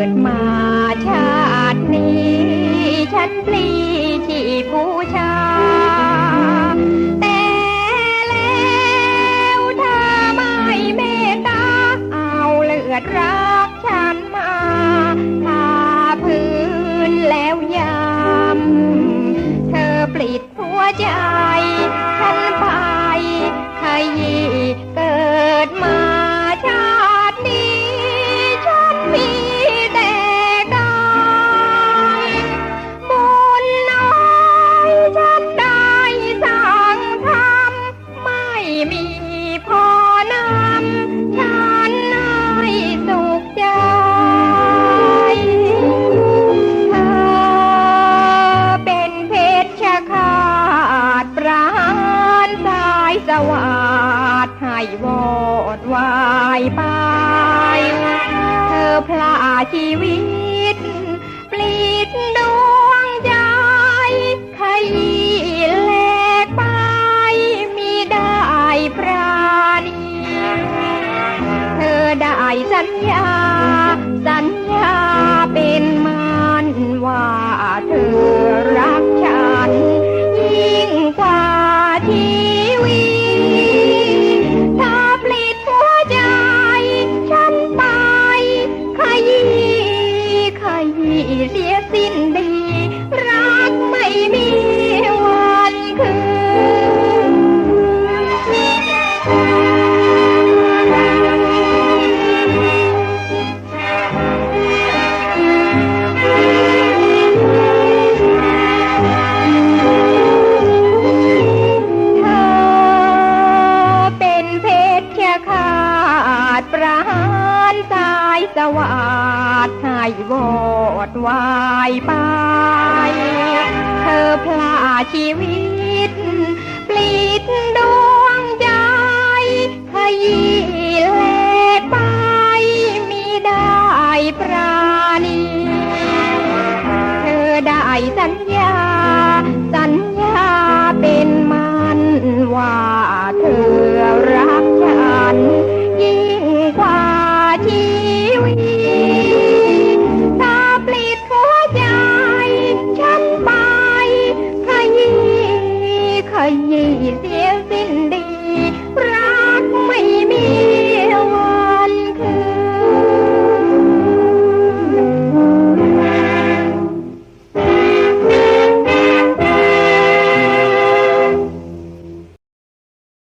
ิดมาชาตินี้ ฉันปลีที่บูชา แต่แล้วถ้าไม่เมตตา เอาเลือดรักฉันมาทาพื้นแล้วยามเธอปลิดหัวใจ ฉันไปขยี้ วัสดให้วอดวายไป เธอพลาชีวิต ปลิดดวงใจขยี้แหลกไปมีได้ปราณี เธอได้สัญญาสัญญา เสียสิ้นดี รักไม่มีวันคืน เธอเป็นเพชฌฆาตประหารสายสวัสดให้ วอดวายไป เธอพลาชีวิต ปลิดดวงใจขยี้เลกไปมีได้ปราณี เธอได้สัญญา สัญญาเป็นมันว่า கையை